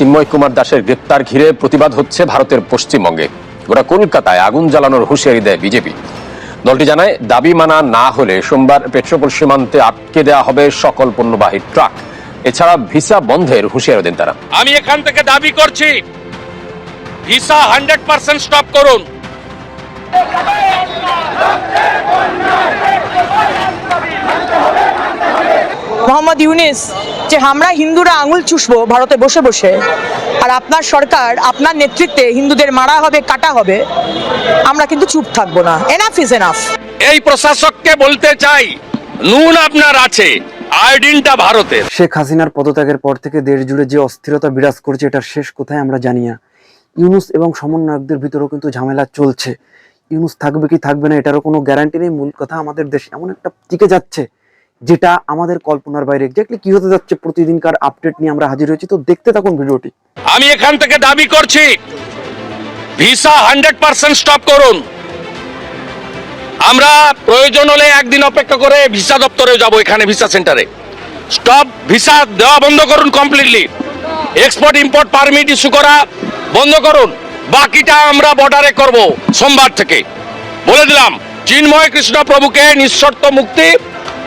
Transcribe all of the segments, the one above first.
চিন্ময় কুমার দাসের গ্রেপ্তার ঘিরে প্রতিবাদ হচ্ছে ভারতের পশ্চিমবঙ্গে। গোটা কলকাতায় আগুন জ্বালানোর হুঁশিয়ারি দেয় বিজেপি। দলটি জানায়, দাবি মানা না হলে সোমবার পেট্রোপোল সীমান্তে আটকে দেওয়া হবে সকল পণ্যবাহী ট্রাক। এছাড়া ভিসা বন্ধের হুঁশিয়ারি দেন তারা। আমি এখান থেকে দাবি করছি, ভিসা হান্ড্রেড পার্সেন্ট স্টপ করুন। মোহাম্মদ ইউনিস যে আমরা হিন্দুরা আঙুল চুষবো ভারতে বসে বসে আর আপনার সরকার আপনার নেতৃত্বে হিন্দুদের মারা হবে কাটা হবে আমরা কিন্তু চুপ থাকব না। এনাফ ইজ এনাফ এই প্রশাসককে বলতে চাই নুন আপনার আছে আয়োডিনটা ভারতের। শেখ হাসিনার পদত্যাগের পর থেকে দেশ জুড়ে যে অস্থিরতা বিরাজ করছে এটার শেষ কোথায় আমরা জানি না। ইউনুস এবং সমন্বয়কদের ভিতরেও কিন্তু ঝামেলা চলছে। ইউনুস থাকবে কি থাকবে না এটারও কোনো গ্যারান্টি নেই। মূল কথা আমাদের দেশ এমন একটা টিকে যাচ্ছে। যেটা আমাদের কল্পনার বাইরে। এক্স্যাক্টলি কি হতে যাচ্ছে প্রতিদিনকার আপডেট নিয়ে আমরা হাজির হয়েছি, তো দেখতে থাকুন ভিডিওটি। আমি এখান থেকে দাবি করছি, ভিসা হান্ড্রেড পার্সেন্ট স্টপ করুন। আমরা প্রয়োজন হলে একদিন অপেক্ষা করে ভিসা দপ্তরে যাব এখানে ভিসা সেন্টারে। স্টপ ভিসা দেওয়া বন্ধ করুন completely export import permit issue করা বন্ধ করুন। বাকিটা আমরা বর্ডারে করব সোমবার থেকে। বলে দিলাম, চিন্ময় কৃষ্ণ প্রভুকে নিঃশর্ত মুক্তি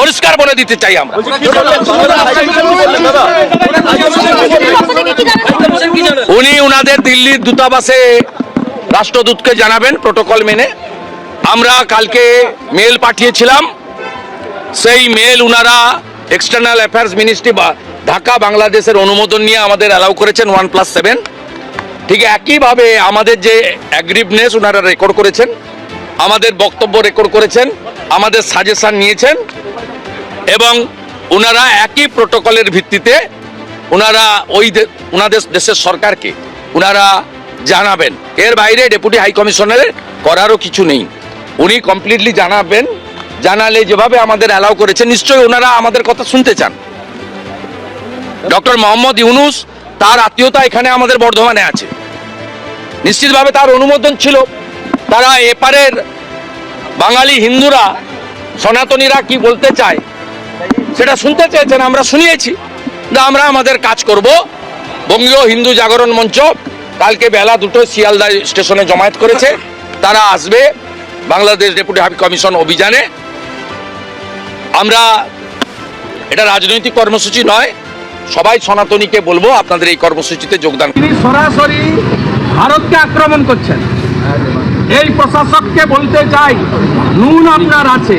পরিষ্কার বলে দিতে চাই আমরা। উনি উনাদের দিল্লির দূতাবাসে রাষ্ট্রদূতকে জানাবেন প্রোটোকল মেনে। আমরা কালকে মেল পাঠিয়েছিলাম। সেই মেল উনারা এক্সটার্নাল অ্যাফেয়ার্স মিনিস্ট্রি বা ঢাকা বাংলাদেশের অনুমোদন নিয়ে আমাদের অ্যালাউ করেছেন ওয়ান প্লাস সেভেন। ঠিক একইভাবে আমাদের যে অ্যাগ্রিভনেস ওনারা রেকর্ড করেছেন আমাদের বক্তব্য রেকর্ড করেছেন আমাদের সাজেশন নিয়েছেন। এবং ওনারা একই প্রোটোকলের ভিত্তিতে ওনারা ওই ওনাদের দেশের সরকারকে ওনারা জানাবেন। এর বাইরে ডেপুটি হাই কমিশনারের করারও কিছু নেই। উনি কমপ্লিটলি জানাবেন। জানালে যেভাবে আমাদের অ্যালাউ করেছে, নিশ্চয়ই ওনারা আমাদের কথা শুনতে চান। ডক্টর মোহাম্মদ ইউনুস তার আত্মীয়তা এখানে আমাদের বর্ধমানে আছে। নিশ্চিতভাবে তার অনুমোদন ছিল। তারা এপারের বাঙালি হিন্দুরা, সনাতনীরা কি বলতে চায় সেটা শুনতে চেয়েছেন, আমরা শুনিয়েছি। আমরা আমাদের কাজ করব। বঙ্গীয় হিন্দু জাগরণ মঞ্চ কালকে বেলা দুটো শিয়ালদা স্টেশনে জমায়েত করেছে। তারা আসবে বাংলাদেশ ডেপুটি হাই কমিশন অভিযানে। আমরা, এটা রাজনৈতিক কর্মসূচি নয়, সবাই সনাতনীকে বলব আপনাদের এই কর্মসূচিতে যোগদান তিনি সরাসরি ভারতকে আক্রমণ করছেন। এই প্রশাসককে বলতে চাই, নুন আপনার আছে।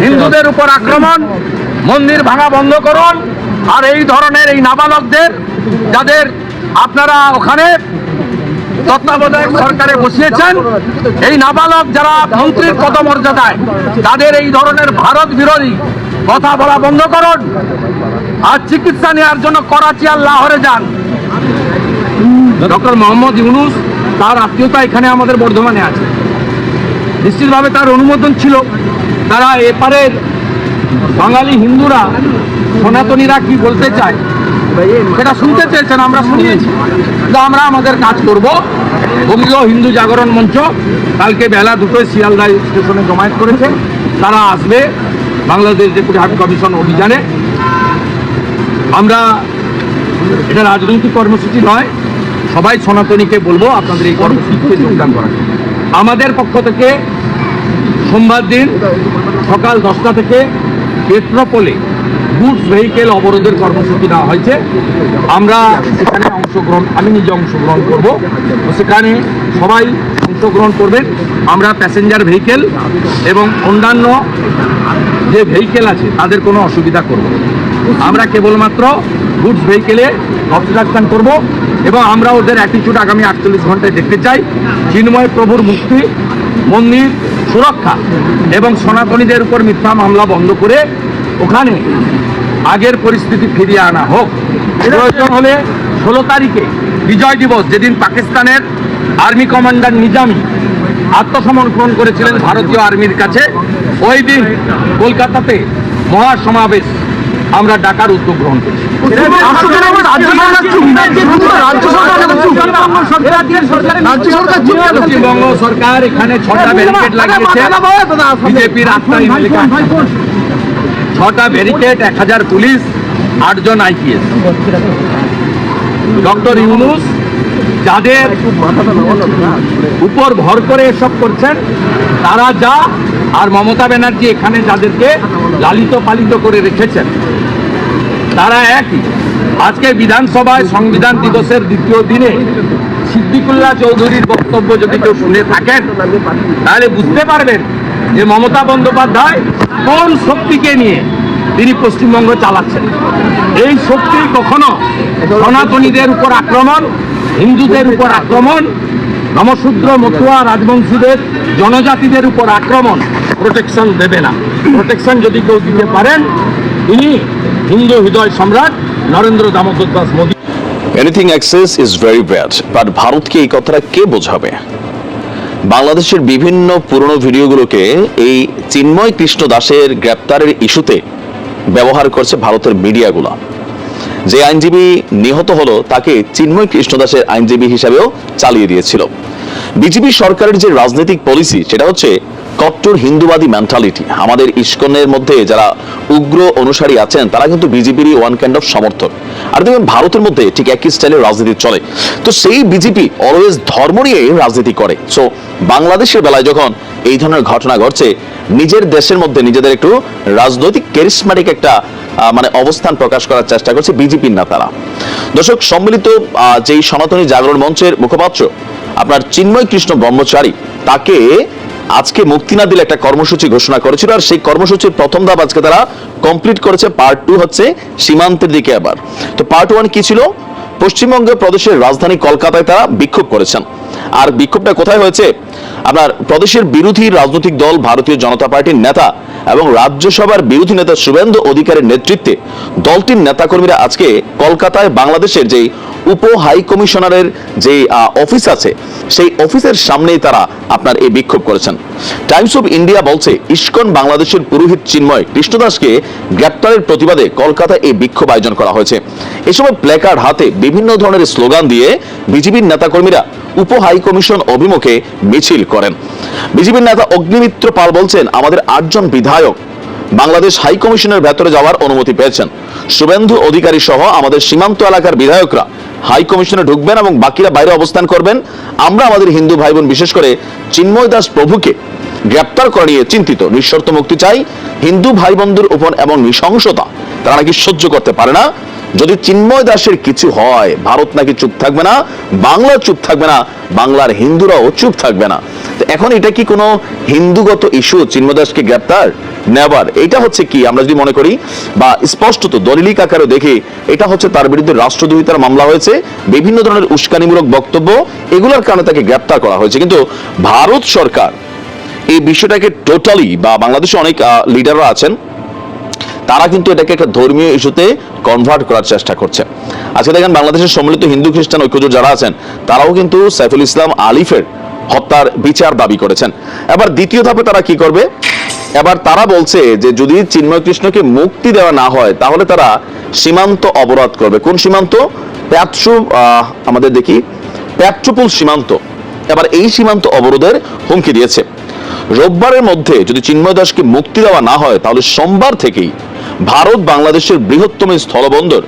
হিন্দুদের উপর আক্রমণ, মন্দির ভাঙা বন্ধ করুন, আর এই ধরনের এই নাবালকদের, যাদের আপনারা ওখানে তত্ত্বাবধায়ক সরকারে বসিয়েছেন, এই নাবালক যারা মন্ত্রীর পদমর্যাদায়, তাদের এই ধরনের ভারত বিরোধী কথা বলা বন্ধ করুন, আর চিকিৎসা নেওয়ার জন্য করাচি আর লাহোরে যান। ডক্টর মোহাম্মদ ইউনুস তার আত্মীয়তা এখানে আমাদের বর্ধমানে আছে। নিশ্চিতভাবে তার অনুমোদন ছিল। তারা এপারের বাঙালি হিন্দুরা সনাতনীরা কি বলতে চায়? সেটা শুনতে চেয়েছেন, আমরা শুনিয়েছি। আমরা আমাদের কাজ করব। বঙ্গীয় হিন্দু জাগরণ মঞ্চ কালকে বেলা দুটোয় শিয়ালদা স্টেশনে জমায়েত করেছে। তারা আসবে বাংলাদেশ ডেপুটি কমিশন অভিযানে। আমরা এটা রাজনৈতিক কর্মসূচি নয়, সবাই সনাতনীকে বলব আপনাদের এই কর্মসূচিতে যোগদান জন্য। আমাদের পক্ষ থেকে সোমবার দিন সকাল দশটা থেকে পেট্রোপোলে গুডস ভেহিকেল অবরোধের কর্মসূচি নেওয়া হয়েছে। আমরা সেখানে অংশগ্রহণ আমি নিজে অংশগ্রহণ করব। সেখানে সবাই অংশগ্রহণ করবেন। আমরা প্যাসেঞ্জার ভেহিকেল এবং অন্যান্য যে ভেহিকেল আছে, তাদের কোনো অসুবিধা করব। আমরা কেবলমাত্র গুডস ভেহিকেলে অবস্ট্রাকশন করব এবং আমরা ওদের অ্যাটিচিউড আগামী আটচল্লিশ ঘন্টায় দেখতে চাই। চিন্ময় প্রভুর মুক্তি, মন্দির সুরক্ষা এবং সনাতনীদের উপর মিথ্যা মামলা বন্ধ করে ওখানে আগের পরিস্থিতি ফিরিয়ে আনা হোক। প্রয়োজন হলে ষোলো তারিখে বিজয় দিবস, যেদিন পাকিস্তানের আর্মি কমান্ডার নিজামী আত্মসমর্পণ করেছিলেন ভারতীয় আর্মির কাছে, ওই দিন কলকাতাতে মহাসমাবেশ আমরা ডাকার উদ্যোগ গ্রহণ করছি। পশ্চিমবঙ্গ সরকার এখানে ছটা ব্যারিকেড লাগিয়েছে। বিজেপির ছটা ব্যারিকেড এক হাজার পুলিশ আটজন আইপিএস। ডক্টর ইউনুস যাদের উপর ভর করে এসব করছেন তারা যা আর মমতা ব্যানার্জি এখানে যাদেরকে লালিত পালিত করে রেখেছেন। তারা একই। আজকে বিধানসভায় সংবিধান দিবসের দ্বিতীয় দিনে সিদ্দিকুল্লাহ চৌধুরীর বক্তব্য যদি কেউ শুনে থাকেন, তাহলে বুঝতে পারবেন যে মমতা বন্দ্যোপাধ্যায় কোন শক্তিকে নিয়ে তিনি পশ্চিমবঙ্গ চালাচ্ছেন। এই শক্তি কখনো সনাতনীদের উপর আক্রমণ, হিন্দুদের উপর আক্রমণ, নমশূদ্র মতুয়া রাজবংশীদের জনজাতিদের উপর আক্রমণ প্রোটেকশন দেবে না। প্রোটেকশন যদি কেউ দিতে পারেন, তিনি হিন্দু হৃদয় সম্রাট Narendra Damodar Das Modi. Anything access is very bad but ভারতকে এই কথাটা কে বোঝাবে? বাংলাদেশের বিভিন্ন পুরনো ভিডিওগুলোকে এই চিন্ময় কৃষ্ণ দাসের গ্রেপ্তারের ইস্যুতে ব্যবহার করছে ভারতের মিডিয়াগুলো। যে আইনজীবী নিহত হলো, তাকে চিন্ময় কৃষ্ণ দাসের আইনজীবী হিসাবেও চালিয়ে দিয়েছিল। বিজেপি সরকারের যে রাজনৈতিক পলিসি সেটা হচ্ছে কট্টর হিন্দুবাদী মেন্টালিটি আমাদের ইস্কনের মধ্যে যারা উগ্র অনুসারী আছেন, তারা কিন্তু বিজেপিরই ওয়ান কাইন্ড অফ সমর্থক। আর দেখবেন ভারতের মধ্যে ঠিক একই স্টাইলের রাজনীতি চলে। তো সেই বিজেপি অলওয়েজ ধর্ম নিয়ে রাজনীতি করে। সো বাংলাদেশের বেলায় যখন এই ধরনের ঘটনা ঘটছে, নিজের দেশের মধ্যে নিজেদের একটু রাজনৈতিক ক্যারিসমাটিক একটা মানে অবস্থান প্রকাশ করার চেষ্টা করছে বিজেপির নেতারা। দর্শক, সম্মিলিত যেই সনাতনী জাগরণ মঞ্চের মুখপাত্র, আপনার চিন্ময় কৃষ্ণ ব্রহ্মচারী, তাকে আজকে মুক্তি না দিলে একটা কর্মসূচি ঘোষণা করেছিল, আর সেই কর্মসূচির প্রথম ধাপ আজকে তারা কমপ্লিট করেছে। পার্ট টু হচ্ছে সীমান্তের দিকে আবার তো পার্ট ওয়ান কি ছিল? পশ্চিমবঙ্গ প্রদেশের রাজধানী কলকাতায় তারা বিক্ষোভ করেছেন। আর বিক্ষোভটা কোথায় হয়েছে? আপনার প্রদেশের বিরোধী রাজনৈতিক দল, ভারতীয় জনতা পার্টির নেতা এবং রাজ্যসভার বিরোধী নেতা শুভেন্দু অধিকারের নেতৃত্বে দলটির নেতাকর্মীরা আজকে কলকাতায় বাংলাদেশের যে উপ হাই কমিশনারের যে অফিস আছে, সেই অফিসের সামনেই তারা আপনার এই বিক্ষোভ করেছেন। টাইমস অফ ইন্ডিয়া বলছে, ইস্কন বাংলাদেশের পুরোহিত চিন্ময় কৃষ্ণদাসকে গ্রেপ্তারের প্রতিবাদে কলকাতায় এই বিক্ষোভ আয়োজন করা হয়েছে। এ সময় প্ল্যাকার্ড হাতে বিভিন্ন ধরনের স্লোগান দিয়ে বিজেপির নেতাকর্মীরা উপ হাই কমিশন অভিমুখে মিছিল করেন। বিজেপির নেতা অগ্নিমিত্র পাল বলছেন, আমাদের আটজন বিধায়ক বাংলাদেশ হাই কমিশনের ভেতরে যাওয়ার অনুমতি পেয়েছেন। শুভেন্দু অধিকারী সহ আমাদের সীমান্ত এলাকার বিধায়করা হাই কমিশনে ঢুকবেন এবং বাকিরা বাইরে অবস্থান করবেন। আমরা আমাদের হিন্দু ভাই বোন বিশেষ করে চিন্ময় দাস প্রভুকে গ্রেপ্তার করা নিয়ে চিন্তিত। নিঃশর্ত মুক্তি চাই। হিন্দু ভাই বন্ধুর উপর এবং নৃশংসতা তারা নাকি সহ্য করতে পারে না। যদি চিন্ময় দাসের কিছু হয়, ভারত নাকি চুপ থাকবে না বাংলা চুপ থাকবে না, বাংলার হিন্দুরাও চুপ থাকবে না। এখন এটা কি কোনো হিন্দুগত ইস্যু চিন্ময় দাসকে গ্রেপ্তার? নেবার এটা হচ্ছে কি? আমরা যদি মনে করি, বা স্পষ্টত দলিলিক আকারে দেখি, এটা হচ্ছে তার বিরুদ্ধে রাষ্ট্রদ্রোহিতার মামলা হয়েছে, বিভিন্ন ধরনের উস্কানিমূলক বক্তব্য, এগুলোর কারণে তাকে গ্রেপ্তার করা হয়েছে। কিন্তু ভারত সরকার এই বিষয়টাকে টোটালি বা বাংলাদেশে অনেক লিডাররা আছেন তারা কিন্তু এটাকে একটা ধর্মীয় ইস্যুতে কনভার্ট করার চেষ্টা করছে। আজকে দেখেন বাংলাদেশের সম্মিলিত হিন্দু খ্রিস্টান ঐক্যজোট যারা আছেন তারাও কিন্তু সাইফুল ইসলাম আলিফের হত্যার বিচার দাবি করেছেন। এবার দ্বিতীয় ধাপে তারা কি করবে? এবার তারা বলছে যে যদি চিন্ময় কৃষ্ণকে মুক্তি দেওয়া না হয় তাহলে তারা সীমান্ত অবরোধ করবে। কোন সীমান্ত? প্যাট্রু আহ, আমাদের দেখি প্যাট্রোপুল সীমান্ত। এবার এই সীমান্ত অবরোধের হুমকি দিয়েছে। রোববারের মধ্যে যদি চিন্ময় দাসকে মুক্তি দেওয়া না হয় তাহলে সোমবার থেকেই ভারত বাংলাদেশের বৃহত্তম স্থলবন্দর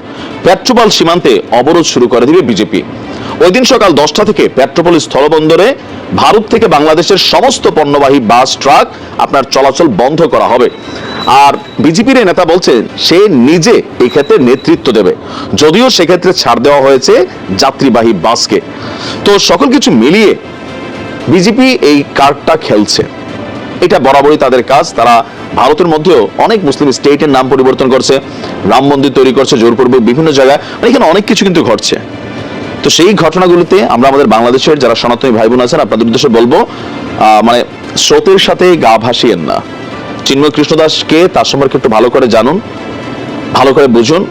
পেট্রোপাল সীমান্তে অবরোধ শুরু করে দিবে বিজেপি। ওই দিন সকাল দশটা থেকে পেট্রোপল স্থলবন্দরে ভারত থেকে বাংলাদেশের সমস্ত পণ্যবাহী বাস, ট্রাক আপনার চলাচল বন্ধ করা হবে। আর বিজেপির নেতা বলছেন, সে নিজে এই ক্ষেত্রে নেতৃত্ব দেবে। যদিও সেক্ষেত্রে ছাড় দেওয়া হয়েছে যাত্রীবাহী বাসকে। তো সকল কিছু মিলিয়ে বিজেপি এই কার্ডটা খেলছে। এটা বরাবরই তাদের কাজ। তারা ভারতের মধ্যেও অনেক মুসলিম স্টেটের নাম পরিবর্তন করছে, রাম মন্দির তৈরি করছে জোরপূর্বক বিভিন্ন জায়গায় মানে এখানে অনেক কিছু কিন্তু ঘটছে। তো সেই ঘটনাগুলোতে আমরা আমাদের বাংলাদেশের যারা সনাতনী ভাই বোন আছেন, আপনাদের উদ্দেশ্যে বলব মানে স্রোতের সাথে গা ভাসিয়েন না। চিন্ময় কৃষ্ণদাসকে তার সম্পর্কে একটু ভালো করে জানুন, ভালো করে বুঝুন।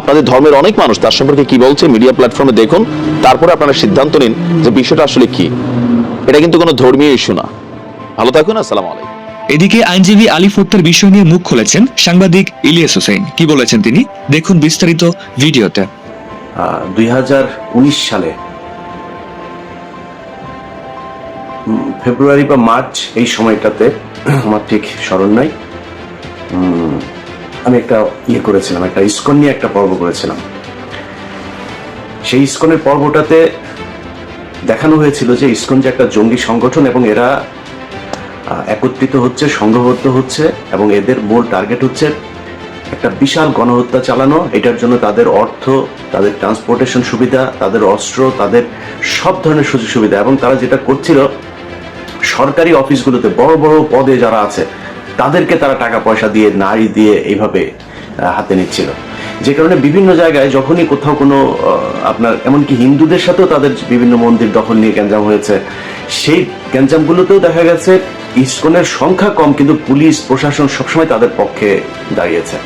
আপনাদের ধর্মের অনেক মানুষ তার সম্পর্কে কি বলছে, মিডিয়া প্ল্যাটফর্মে দেখুন, তারপরে আপনারা সিদ্ধান্ত নিন যে বিষয়টা আসলে কি। এটা কিন্তু কোনো ধর্মীয় ইস্যু না। ভালো থাকুন আসসালামু আলাইকুম। এদিকে আইনজীবী আলিফ হত্যার বিষয় নিয়ে মুখ খুলেছেন সাংবাদিক ইলিয়াস হোসেন। কি বলেছেন তিনি? দেখুন বিস্তারিত ভিডিওতে। দুই সালে ফেব্রুয়ারি বা মার্চ এই সময়টাতে আমার ঠিক স্মরণ নাই। উম, আমি একটা ইয়ে করেছিলাম একটা ইস্কন নিয়ে একটা পর্ব করেছিলাম। সেই ইস্কনের পর্বটাতে দেখানো হয়েছিল যে ইস্কন যে একটা জঙ্গি সংগঠন এবং এরা একত্রিত হচ্ছে, সংঘবদ্ধ হচ্ছে এবং এদের মূল টার্গেট হচ্ছে একটা বিশাল গণহত্যা চালানো। এটার জন্য তাদের অর্থ, তাদের ট্রান্সপোর্টেশন সুবিধা, তাদের অস্ত্র, তাদের সব ধরনের সুযোগ সুবিধা এবং তারা যেটা করছিল, সরকারি অফিসগুলোতে বড় বড় পদে যারা আছে, তাদেরকে তারা টাকা পয়সা দিয়ে নারী দিয়ে এইভাবে হাতে নিচ্ছিল। যে কারণে বিভিন্ন জায়গায় যখনই কোথাও কোনো আপনার এমনকি হিন্দুদের সাথেও তাদের বিভিন্ন মন্দির দখল নিয়ে গ্যাঞ্জাম হয়েছে সেই গ্যাঞ্জামগুলোতেও দেখা গেছে ইস্কনের সংখ্যা কম, কিন্তু পুলিশ, প্রশাসন সবসময় তাদের পক্ষে দাঁড়িয়েছে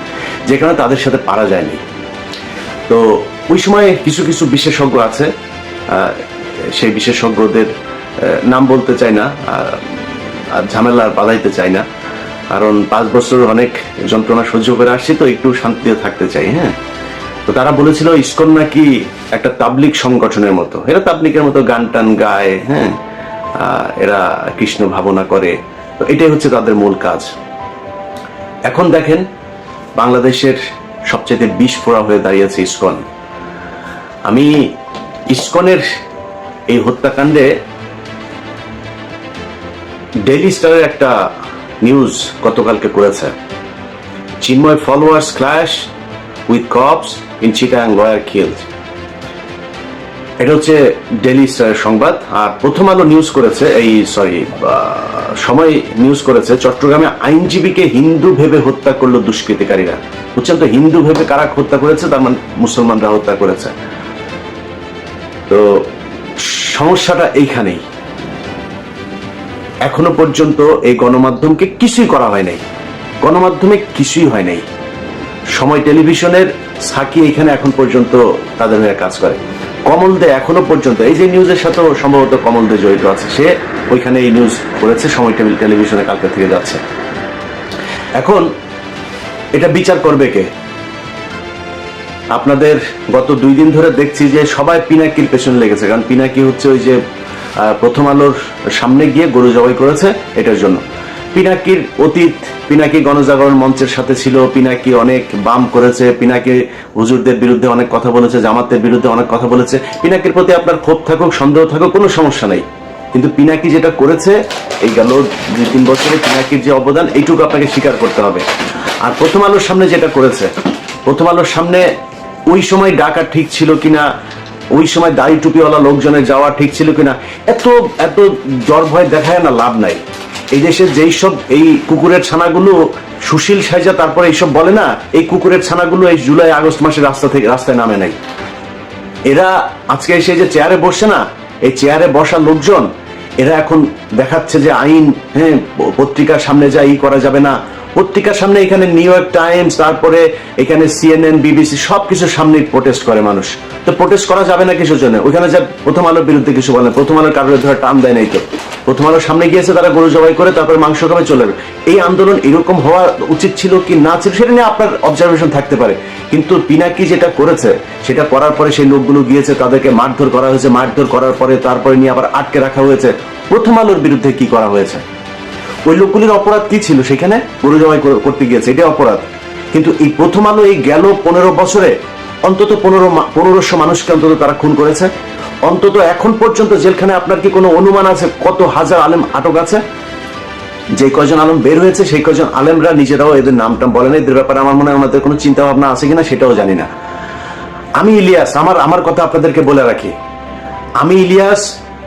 যে কারণে তাদের সাথে পারা যায়নি। তো ওই সময় কিছু কিছু বিশেষজ্ঞ আছে সেই বিশেষজ্ঞদের নাম বলতে চাই না ঝামেলা বাধাইতে চাই না, কারণ পাঁচ বছর অনেক যন্ত্রণা সহ্য করে আসছি, তো একটু শান্তিতে থাকতে চাই হ্যাঁ? তো তারা বলেছিল, ইস্কন নাকি একটা তাবলিক সংগঠনের মতো। এরা তাবলিকের মতো গান টান গায় হ্যাঁ? এরা কৃষ্ণ ভাবনা করে। তো এটাই হচ্ছে তাদের মূল কাজ। এখন দেখেন, বাংলাদেশের সবচেয়ে বিষ ফোড়া হয়ে দাঁড়িয়েছে ইসকন। আমি ইস্কনের এই হত্যাকাণ্ডে ডেইলি স্টারের একটা নিউজ গতকালকে করেছে। Chinmoy followers clash with cops in Chittagong lawyer killed. এটা হচ্ছে স্টারের সংবাদ, আর প্রথম আলো নিউজ করেছে এই সরি সময় নিউজ করেছে চট্টগ্রামে আইনজীবীকে হিন্দু ভেবে হত্যা করল দুষ্কৃতিকারীরা। বুঝছেন তো, হিন্দু ভেবে কারা হত্যা করেছে? তার মানে মুসলমানরা হত্যা করেছে। তো সমস্যাটা এইখানেই। এখনও পর্যন্ত এই গণমাধ্যমকে কিছুই করা হয় নাই। গণমাধ্যমে কিছুই হয় নাই। সময় টেলিভিশনের সাকি এখানে এখন পর্যন্ত তাদের কাজ করে। কমল দে এখনও পর্যন্ত, এই যে নিউজের সাথেও সম্ভবত কমল দে জড়িত আছে, সে ওইখানে এই নিউজ করেছে, সময় টেলি- টেলিভিশনে কালকে থেকে যাচ্ছে। এখন এটা বিচার করবে কে? আপনাদের গত দুই দিন ধরে দেখছি যে সবাই পিনাকির পেছনে লেগেছে, কারণ পিনাকি হচ্ছে ওই যে প্রথম আলোর সামনে গিয়ে গরু জবাই করেছে, এটার জন্য। পিনাকির অতীত, পিনাকি গণজাগরণ মঞ্চের সাথে ছিল, পিনাকি অনেক বাম করেছে, পিনাকি হুজুরদের বিরুদ্ধে অনেক কথা বলেছে, জামাতের বিরুদ্ধে অনেক কথা বলেছে। পিনাকির প্রতি আপনার ক্ষোভ থাকুক, সন্দেহ থাকুক, কোনো সমস্যা নেই। কিন্তু পিনাকি যেটা করেছে, এই গেল দুই, তিন বছরে পিনাকির যে অবদান, এইটুকু আপনাকে স্বীকার করতে হবে। আর প্রথম আলোর সামনে যেটা করেছে, প্রথম আলোর সামনে ওই সময় ডাকা ঠিক ছিল কিনা ওই সময় দাড়ি টুপিওয়ালা লোকজনের যাওয়া ঠিক ছিল কিনা? এত এত জ্বর ভয় দেখায় না লাভ নাই। এই দেশে যেই সব এই কুকুরের ছানাগুলো, সুশীল সাজা তারপরে এইসব বলে না, এই কুকুরের ছানাগুলো এই জুলাই, আগস্ট মাসে রাস্তা থেকে, রাস্তায় নামে নাই। এরা আজকে এসে যে চেয়ারে বসছে না, এই চেয়ারে বসা লোকজন, এরা এখন দেখাচ্ছে যে আইন হ্যাঁ পত্রিকার সামনে যা ই করা যাবে না পত্রিকার সামনে এখানে নিউ ইয়র্ক টাইমস তারপরে এখানে সিএনএন বিবিসি সবকিছুর সামনে প্রোটেস্ট করে মানুষ। তো প্রোটেস্ট করা যাবে না কিছুর জন্য? ওইখানে যা প্রথম আলোর বিরুদ্ধে কিছু বলে প্রথম আলোর কারোর ধরে টান দেয় নাই তো প্রথম আলোর সামনে গিয়েছে, তারা গরু জবাই করে তারপরে মাংস খাবে, চলে যাবে। এই আন্দোলন এরকম হওয়া উচিত ছিল কি না ছিল, সেটা নিয়ে আপনার অবজারভেশন থাকতে পারে। কিন্তু পিনাকি যেটা করেছে, সেটা করার পরে সেই লোকগুলো গিয়েছে, তাদেরকে মারধর করা হয়েছে। মারধর করার পরে তারপরে নিয়ে আবার আটকে রাখা হয়েছে। প্রথম আলোর বিরুদ্ধে কি করা হয়েছে? ওই লোকগুলির অপরাধ কি ছিল সেখানে? গরু জমাই করতে গিয়েছে এটা অপরাধ। কিন্তু এই প্রথম আলো এই গেল পনেরো বছরে, অন্তত পনেরো পনেরোশো মানুষকে অন্তত তারা খুন করেছে। অন্তত এখন পর্যন্ত জেলখানে আপনার কি কোনো অনুমান আছে কত হাজার আলেম আটক আছে? যে কয়জন আলম বের হয়েছে, সেই কয়জন আলেমরা নিজেরাও এদের নামটা বলে না। এদের ব্যাপারে আমার মনে হয় আমাদের কোনো চিন্তা ভাবনা আছে কিনা সেটাও জানি না। আমি ইলিয়াস, আমার আমার কথা আপনাদেরকে বলে রাখি। আমি ইলিয়াস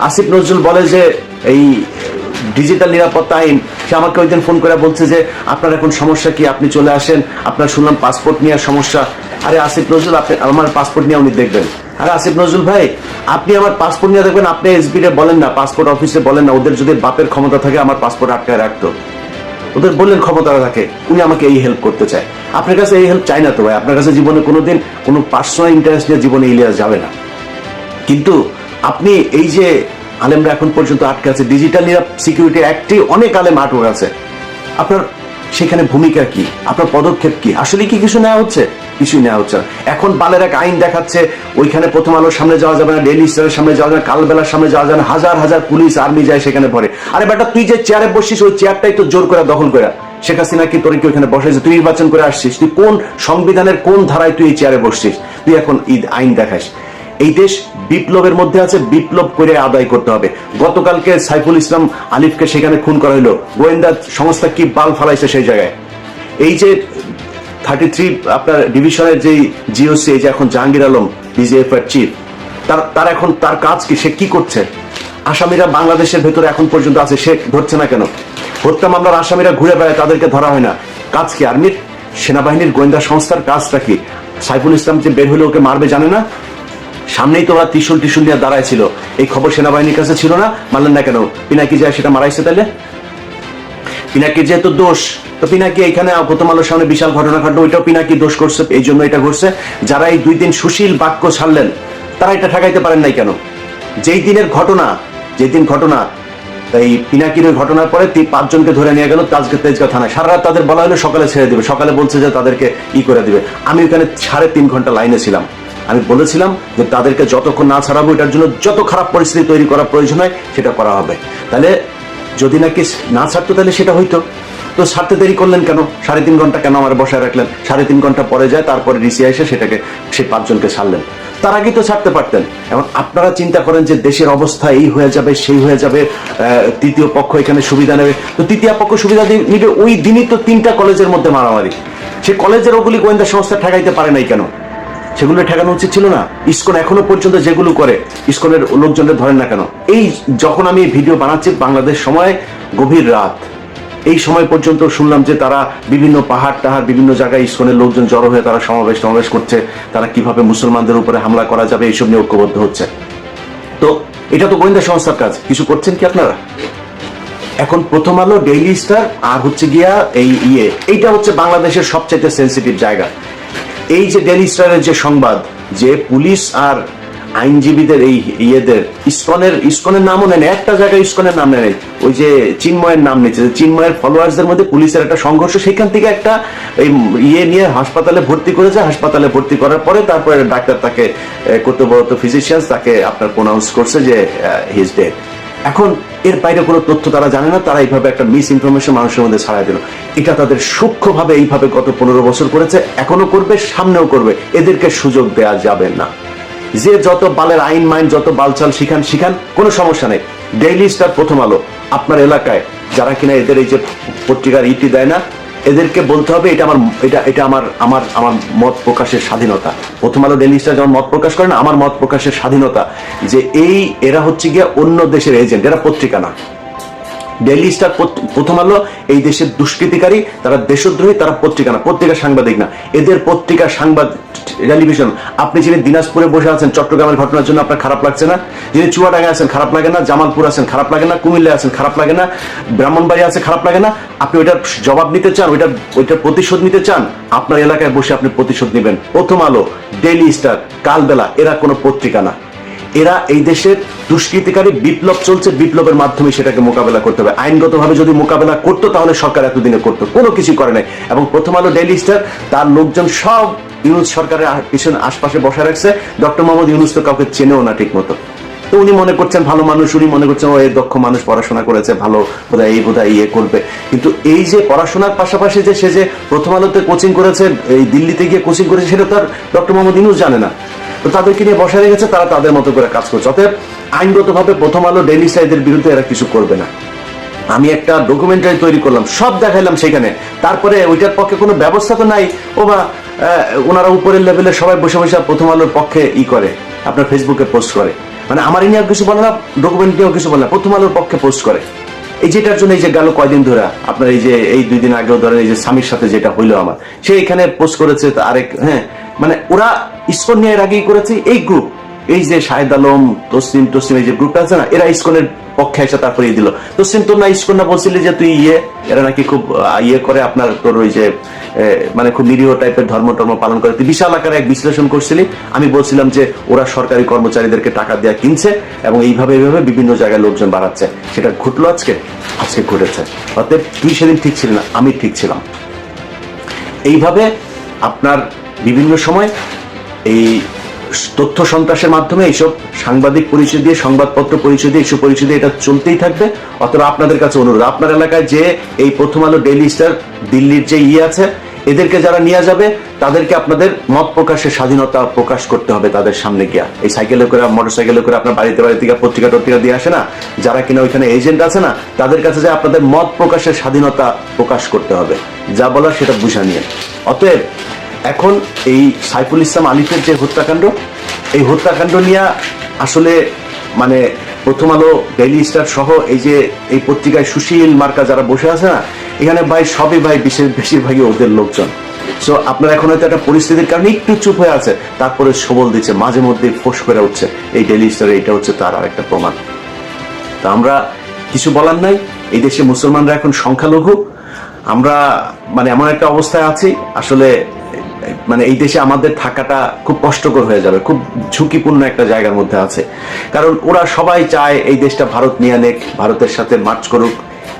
আসিফ নজরুল বলে যে, এই ডিজিটাল নিরাপত্তা আইন, সে আমাকে ওই দিন ফোন করে বলছে যে, আপনার এখন সমস্যা কি? আপনি চলে আসেন। আপনার শুনলাম পাসপোর্ট নেওয়ার সমস্যা। আরে আসিফ নজরুল, আপনি, আমার পাসপোর্ট নিয়ে উনি দেখবেন। আরে আসিফ নজরুল ভাই, আপনি আমার পাসপোর্ট নিয়ে দেখবেন, আপনি এসবি রে বলেন না, পাসপোর্ট অফিসে বলেন না, ওদের যদি বাপের ক্ষমতা থাকে, আমার পাসপোর্ট আটকায় রাখতো। ওদের বললেন ক্ষমতা থাকে, উনি আমাকে এই হেল্প করতে চায়। আপনার কাছে এই হেল্প চাই না তো ভাই, আপনার কাছে জীবনে কোনোদিন কোনো পার্সোনাল ইন্টারেস্ট নিয়ে জীবনে ইলিয়াস যাবে না। কিন্তু আপনি এই যে আলেমরা এখন পর্যন্ত আটকে আছে ডিজিটাল সিকিউরিটি অ্যাক্টে অনেক আলেম আটক আছে। আপনার সেখানে ভূমিকা কি? আপনার পদক্ষেপ কি? আসলে কি কিছু নেওয়া হচ্ছে? কিছুই নেওয়া হচ্ছে না। এখন বালের এক আইন দেখাচ্ছে, ওইখানে প্রথম আলোর সামনে যাওয়া যাবে না ডেইলি স্টারের সামনে যাওয়া যাবে না, কালবেলার সামনে যাওয়া যাবে না, হাজার হাজার পুলিশ, আর্মি যায় সেখানে পরে আরে বেটা, তুই যে চেয়ারে বসিস ওই চেয়ারটাই তো জোর করে দখল করে। শেখ হাসিনা কি তোর কি ওইখানে বসেছে তুই নির্বাচন করে আসছিস। তুই কোন সংবিধানের কোন ধারায় তুই এই চেয়ারে বসছিস? তুই এখন ঈদ আইন দেখাস। এই দেশ বিপ্লবের মধ্যে আছে, বিপ্লব করে আদায় করতে হবে। গতকালকে সাইফুল ইসলাম আলিফকে সেখানে খুন করা হলো। গোয়েন্দা সংস্থা কি বাল ফালাইছে সেই জায়গায়? এই যে থার্টি থ্রি আপনার ডিভিশনের যে জিওসি এই যে এখন জাহাঙ্গীর আলম বিজিএফ এর চিফ তার তার এখন, তার কাজ কি? সে কি করছে? আসামিরা বাংলাদেশের ভেতরে এখন পর্যন্ত আছে, সে ধরছে না কেন? হত্যা মামলার আসামিরা ঘুরে বেড়ায়, তাদেরকে ধরা হয় না। কাজ কি? আর্মির সেনাবাহিনীর গোয়েন্দা সংস্থার কাজটা কি? সাইফুল ইসলাম যে বের হলে ওকে মারবে জানে না? সামনেই তো ওরা ত্রিশুল ত্রিশুল নিয়ে দাঁড়ায় ছিল। এই খবর সেনাবাহিনীর কাছে ছিল না? মানলেন না কেন? পিনাকি যায় সেটা মারাইছে তাহলে? পিনাকি যেহেতু দোষ, তো পিনাকি এখানে প্রথম আলোর সামনে বিশাল ঘটনা ঘটলো, ওইটাও পিনাকি দোষ করছে, এই জন্য এটা ঘটছে। যারা এই দুই দিন সুশীল বাক্য ছাড়লেন, তারা এটা ঠেকাইতে পারেন নাই কেন? যেই দিনের ঘটনা, যেই দিন ঘটনা এই পিনাকির ওই ঘটনার পরে তি- পাঁচজনকে ধরে নিয়ে গেল তাজকে তেজগাঁ থানায়। সারা রাত তাদের বলা হলো, সকালে ছেড়ে দিবে, সকালে বলছে যে তাদেরকে ই করে দিবে। আমি ওখানে সাড়ে তিন ঘণ্টা লাইনে ছিলাম। আমি বলেছিলাম যে তাদেরকে যতক্ষণ না ছাড়াবো, এটার জন্য যত খারাপ পরিস্থিতি তৈরি করা প্রয়োজন হয়, সেটা করা হবে। তাহলে যদি নাকি না ছাড়তো, তাহলে সেটা হইতো। তো ছাড়তে দেরি করলেন কেন? সাড়ে তিন ঘণ্টা কেন আমার বসায় রাখলেন? সাড়ে তিন ঘণ্টা পরে যায়, তারপরে রিসি এসে সেটাকে সেই পাঁচজনকে ছাড়লেন। তার আগেই তো ছাড়তে পারতেন। এবং আপনারা চিন্তা করেন যে দেশের অবস্থা এই হয়ে যাবে, সেই হয়ে যাবে তৃতীয় পক্ষ এখানে সুবিধা নেবে। তো তৃতীয় পক্ষ সুবিধা নিবে, ওই দিনই তো তিনটা কলেজের মধ্যে মারামারি। সে কলেজের ওগুলি গোয়েন্দা সংস্থা ঠেকাইতে পারে নাই কেন? সেগুলো ঠেকানো উচিত ছিল না। ইসকন এখনও পর্যন্ত যেগুলো করে, ইসকনের লোকজনদের ধরেন না কেন। এই যখন আমি ভিডিও বানাচ্ছি, বাংলাদেশ সময় গভীর রাত। এই সময় পর্যন্ত শুনলাম যে তারা বিভিন্ন পাহাড় টাহাড় বিভিন্ন জায়গায় ইসকনের লোকজন জড়ো হয়ে তারা সমাবেশ সমাবেশ করছে। তারা কীভাবে মুসলমানদের উপরে হামলা করা যাবে, এইসব নিয়ে ঐক্যবদ্ধ হচ্ছে। তো, এটা তো গোয়েন্দা সংস্থার কাজ। কিছু করছেন কি আপনারা? এখন প্রথম আলো ডেইলি স্টার আর হচ্ছে গিয়া এই ইয়ে। এইটা হচ্ছে বাংলাদেশের সবচেয়ে সেন্সিটিভ জায়গা। এই যে ডেলি স্টারের যে সংবাদ, যে পুলিশ আর আইনজীবীদের এই ইয়েদের, ইস্কনের, ইসকনের নামও নেন একটা জায়গায় ইস্কনের নাম নেই ওই যে চিন্ময়ের নাম নিচ্ছে চিন্ময়ের ফলোয়ার্সদের মধ্যে পুলিশের একটা সংঘর্ষ, সেখান থেকে একটা, এই ইয়ে নিয়ে হাসপাতালে ভর্তি করেছে, হাসপাতালে ভর্তি করার পরে তারপরে ডাক্তার তাকে কর্তব্যরত ফিজিশিয়ানস তাকে আপনার প্রোনাউন্স করছে যে হিজ ডেড এখন এর বাইরে কোনো তথ্য তারা জানে না, তারা এইভাবে একটা মিস ইনফরমেশন মানুষের মধ্যে ছাড়াই দিল। এটা তাদের সূক্ষ্মভাবে এইভাবে গত পনেরো বছর করেছে এখনও করবে, সামনেও করবে। এদেরকে সুযোগ দেয়া যাবে না। যে যত বালের আইন মাইন, যত বালচাল শিখান শিখান, কোনো সমস্যা নেই। ডেইলি স্টার প্রথম আলো। আপনার এলাকায় যারা কিনা এদের এই যে পত্রিকার ইটি দেয় না এদেরকে বলতে হবে, এটা আমার, এটা এটা আমার আমার আমার মত প্রকাশের স্বাধীনতা। প্রথম আলো ডেলি স্টার যেমন মত প্রকাশ করে না আমার মত প্রকাশের স্বাধীনতা যে এই এরা হচ্ছে গিয়ে অন্য দেশের এজেন্ট এরা পত্রিকা না। ডেইলি স্টার প্রথম আলো, এই দেশের দুষ্কৃতিকারী, তারা দেশদ্রোহী, তারা পত্রিকা না পত্রিকা সাংবাদিক না। এদের পত্রিকা সাংবাদ টেলিভিশন, আপনি যিনি দিনাজপুরে বসে আছেন, চট্টগ্রামের ঘটনার জন্য আপনার খারাপ লাগছে না? যিনি চুয়াডাঙ্গায় আছেন, খারাপ লাগে না? জামালপুর আছেন, খারাপ লাগে না? কুমিল্লায় আছেন, খারাপ লাগে না? ব্রাহ্মণবাড়ি আছে, খারাপ লাগে না? আপনি ওইটার জবাব নিতে চান? ওইটার ওইটার প্রতিশোধ নিতে চান? আপনার এলাকায় বসে আপনি প্রতিশোধ নেবেন। প্রথম আলো ডেইলি স্টার কালবেলা, এরা কোনো পত্রিকা না। এরা এই দেশের দুষ্কৃতিকারী বিপ্লব চলছে, বিপ্লবের মাধ্যমে সেটাকে মোকাবেলা করতে হবে। আইনগতভাবে যদি মোকাবেলা করতো, তাহলে সরকার এতদিনে করতো। কোনো কিছু করে নাই। এবং প্রথম আলো ডেইলি স্টার তার লোকজন সব ইউনুস সরকারের পিছনে আশপাশে বসে রাখছে। ডক্টর মোহাম্মদ ইউনুস তো কাউকে চেনেও না ঠিক মতো তো উনি মনে করছেন ভালো মানুষ, উনি মনে করছেন, ও, এ দক্ষ মানুষ, পড়াশোনা করেছে, ভালো, বোধহয় এই, বোধহয় ইয়ে করবে। কিন্তু এই যে পড়াশোনার পাশাপাশি যে সে যে প্রথম আলোতে কোচিং করেছে, এই দিল্লিতে গিয়ে কোচিং করেছে, সেটা তার ডক্টর মোহাম্মদ ইনুস জানে না। তো তাদেরকে নিয়ে বসা রেখেছে, তারা তাদের মতো করে কাজ করছে। অতএব আইনগতভাবে প্রথম আলো ডেলি বিরুদ্ধে এরা কিছু করবে না। আমি একটা ডকুমেন্টারি তৈরি করলাম, সব দেখাইলাম সেখানে। তারপরে ওইটার পক্ষে কোনো ব্যবস্থা তো নাই, ও বা ওনারা উপরের লেভেলে সবাই বসে বসে প্রথম আলোর পক্ষে ই করে, আপনার ফেসবুকে পোস্ট করে। মানে আমার নিয়েও কিছু বলে না, ডকুমেন্ট নিয়েও কিছু বলে না, প্রথম আলোর পক্ষে পোস্ট করে। এই যেটার জন্য এই যে গেল কয়দিন ধরে, আপনার এই যে এই দুই দিন আগেও ধরেন এই যে স্বামীর সাথে যেটা হইল আমার, সে এখানে পোস্ট করেছে আরেক হ্যাঁ মানে ওরা ইস্কন নিয়ে আগেই করেছে, এই গ্রুপ এই যে শাহেদ আলম তসলিম তসলিম এই যে গ্রুপটা আছে না, এরা ইস্কনের পক্ষে এসে তারপরে দিল। তসলিম তোর না ইস্কন না বলছিলি যে তুই ইয়ে এরা নাকি খুব ইয়ে করে আপনার তোর ওই যে মানে খুব নিরীহ টাইপের ধর্ম টর্ম পালন করে। তুই বিশাল আকারে এক বিশ্লেষণ করছিলি। আমি বলছিলাম যে ওরা সরকারি কর্মচারীদেরকে টাকা দেওয়া কিনছে এবং এইভাবে এইভাবে বিভিন্ন জায়গায় লোকজন বাড়াচ্ছে। সেটা ঘটলো আজকে? আজকে ঘটেছে। অতএব তুই সেদিন ঠিক ছিলি না, আমি ঠিক ছিলাম। এইভাবে আপনার বিভিন্ন সময় এই তথ্য সন্ত্রাসের মাধ্যমে এইসব সাংবাদিক পরিচয় দিয়ে, সংবাদপত্র পরিচয় দিয়ে এইসব পরিচয় দিয়ে এটা চলতেই থাকবে। অথবা আপনাদের কাছে অনুরোধ, আপনার এলাকায় যে এই প্রথম আলো ডেইলি স্টার দিল্লির যে ইয়ে আছে, এদেরকে যারা নিয়ে যাবে, তাদেরকে আপনাদের মত প্রকাশের স্বাধীনতা প্রকাশ করতে হবে তাদের সামনে গিয়া। এই সাইকেলে করে, মোটর সাইকেলে করে আপনার বাড়িতে বাড়িতে গিয়ে পত্রিকা টত্রিকা দিয়ে আসে না? যারা কিনা ওইখানে এজেন্ট আছে না, তাদের কাছে যে আপনাদের মত প্রকাশের স্বাধীনতা প্রকাশ করতে হবে। যা বলার সেটা বুঝা নিয়ে। অতএব এখন এই সাইফুল ইসলাম আলিফের যে হত্যাকাণ্ড, এই হত্যাকাণ্ড নিয়ে আসলে মানে প্রথম আলো ডেইলি স্টার সহ এই যে এই পত্রিকায় সুশীল মার্কা যারা বসে আছে না, এখানে ভাই সবই ভাই বিশেষ, বেশিরভাগই ওদের লোকজন। সো আপনার এখন হয়তো একটা পরিস্থিতির কারণে একটু চুপ হয়ে আছে, তারপরে সবল দিচ্ছে, মাঝে মধ্যে ফোস করে উঠছে। এই ডেইলি স্টার এটা হচ্ছে তার আর একটা প্রমাণ। তা আমরা কিছু বলার নাই, এই দেশে মুসলমানরা এখন সংখ্যালঘু। আমরা মানে এমন একটা অবস্থায় আছি, আসলে মানে এই দেশে আমাদের থাকাটা খুব কষ্টকর হয়ে যাবে, খুব ঝুঁকিপূর্ণ একটা জায়গার মধ্যে আছে। কারণ ওরা সবাই চায় এই দেশটা ভারত নিয়ে নেক ভারতের সাথে মার্চ করুক।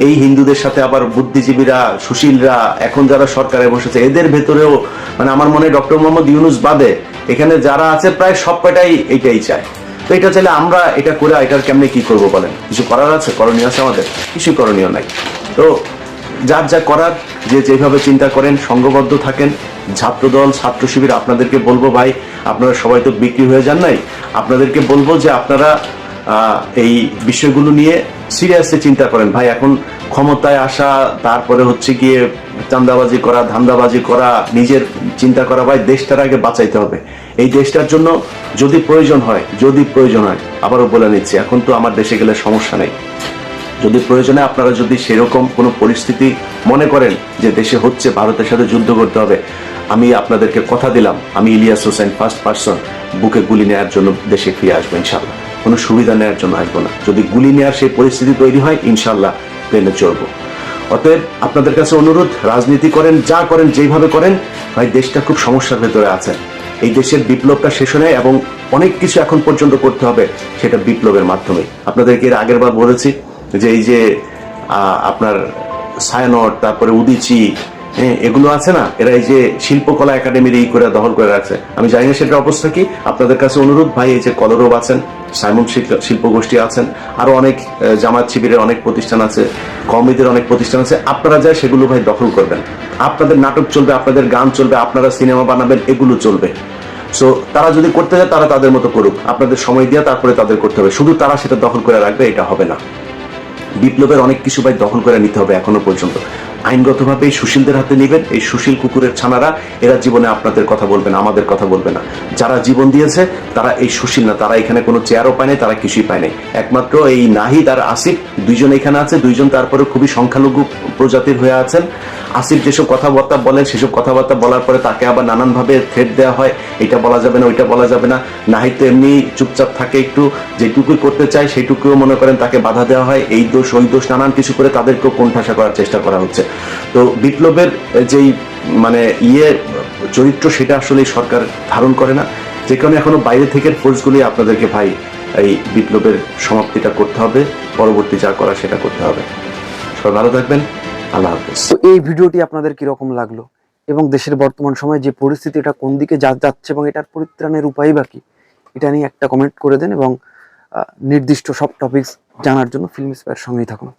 এই হিন্দুদের সাথে আবার বুদ্ধিজীবীরা, সুশীলরা, এখন যারা সরকারে বসেছে, এদের ভেতরেও মানে আমার মনে ডক্টর মোহাম্মদ ইউনুস বাদে এখানে যারা আছে প্রায় সব কটাই এইটাই চায়। তো এটা চাইলে আমরা এটা করে এটার কেমনে কি করব বলেন? কিছু করার আছে? করণীয় আছে আমাদের? কিছু করণীয় নাই। তো যার যা করার, যে যেভাবে চিন্তা করেন, সংঘবদ্ধ থাকেন ছাত্রদল, ছাত্র শিবির, আপনাদেরকে বলব ভাই, আপনারা সবাই তো বিক্রি হয়ে যান নাই। আপনাদেরকে বলব যে আপনারা এই বিষয়গুলো নিয়ে সিরিয়াসলি চিন্তা করেন। ভাই, এখন ক্ষমতায় আসা, তারপরে হচ্ছে গিয়ে চান্দাবাজি করা, ধান্দাবাজি করা, নিজের চিন্তা করা, ভাই, দেশটার আগে বাঁচাইতে হবে। এই দেশটার জন্য যদি প্রয়োজন হয়, যদি প্রয়োজন হয়, আবারও বলে নিচ্ছি, এখন তো আমার দেশে গেলে সমস্যা নেই। যদি প্রয়োজনে আপনারা যদি সেরকম কোনো পরিস্থিতি মনে করেন যে দেশে হচ্ছে, ভারতের সাথে যুদ্ধ করতে হবে আমি আপনাদেরকে কথা দিলাম। আমি ইলিয়াস হোসেন ফার্স্ট পার্সন বুকে গুলি নেওয়ার জন্য দেশে ফিরে আসব ইনশাল্লাহ কোনো সুবিধা নেওয়ার জন্য আসব না। যদি গুলি নেওয়ার সেই পরিস্থিতি তৈরি হয় ইনশাল্লাহ প্লেনে চলবো অতএব আপনাদের কাছে অনুরোধ, রাজনীতি করেন, যা করেন যেভাবে করেন, ভাই, দেশটা খুব সমস্যার ভেতরে আছে। এই দেশের বিপ্লবটা শেষ হয় এবং অনেক কিছু এখন পর্যন্ত করতে হবে, সেটা বিপ্লবের মাধ্যমে। আপনাদেরকে এর আগের বার বলেছি যে এই যে আপনার সায়ানট, তারপরে উদিচি এগুলো আছে না? এরা এই যে শিল্পকলা একাডেমির এই করে দখল করে রাখছে। আমি জানি না সেটার অবস্থা কি। আপনাদের কাছে অনুরোধ, ভাই, এই যে কলরব আছেন সাইমন শিল্প- শিল্পগোষ্ঠী আছেন, আরও অনেক জামাত শিবিরের অনেক প্রতিষ্ঠান আছে কমিদের অনেক প্রতিষ্ঠান আছে, আপনারা যায় সেগুলো, ভাই, দখল করবেন। আপনাদের নাটক চলবে, আপনাদের গান চলবে, আপনারা সিনেমা বানাবেন, এগুলো চলবে। সো তারা যদি করতে যায় তারা তাদের মতো করুক। আপনাদের সময় দিয়ে, তারপরে তাদের করতে হবে। শুধু তারা সেটা দখল করে রাখবে, এটা হবে না। বিপ্লবের অনেক কিছু, ভাই, দখল করে নিতে হবে এখনও পর্যন্ত। আইনগতভাবে এই সুশীলদের হাতে নেবেন, এই সুশীল কুকুরের ছানারা, এরা জীবনে আপনাদের কথা বলবে না, আমাদের কথা বলবে না। যারা জীবন দিয়েছে, তারা এই সুশীল না, তারা এখানে কোনো চেয়ারও পায় নাই, তারা কিছুই পায় নাই। একমাত্র এই নাহিদ আর আসিফ, দুইজন এখানে আছে, দুইজন তারপরে খুবই সংখ্যালঘু প্রজাতির হয়ে আছেন। আসিফ যেসব কথাবার্তা বলেন, সেসব কথাবার্তা বলার পরে তাকে আবার নানানভাবে থ্রেট দেওয়া হয়। এটা বলা যাবে না, ওইটা বলা যাবে না। নাহিদ তো এমনি চুপচাপ থাকে একটু যেটুকুই করতে চায় সেটুকুও মনে করেন তাকে বাধা দেওয়া হয়। এই দোষ, ওই দোষ, নানান কিছু করে তাদেরকেও কোণঠাসা করার চেষ্টা করা হচ্ছে। তো বিপ্লবের যেই মানে ইয়ে চরিত্র, সেটা আসলে সরকার ধারণ করে না। যে কারণে এখনও বাইরে থেকে ফোর্সগুলি আপনাদেরকে ভাই, এই বিপ্লবের সমাপ্তিটা করতে হবে। পরবর্তী যা করা সেটা করতে হবে। সবাই ভালো থাকবেন। আল্লাহ হাফেজ। তো এই ভিডিওটি আপনাদের কীরকম লাগল? এবং দেশের বর্তমান সময়ে যে পরিস্থিতি, এটা কোন দিকে যা যাচ্ছে এবং এটার পরিত্রাণের উপায় বা কি? এটা নিয়ে একটা কমেন্ট করে দেন এবং নির্দিষ্ট সব টপিকস জানার জন্য ফিল্ম স্পেয়ার সঙ্গেই থাকুন।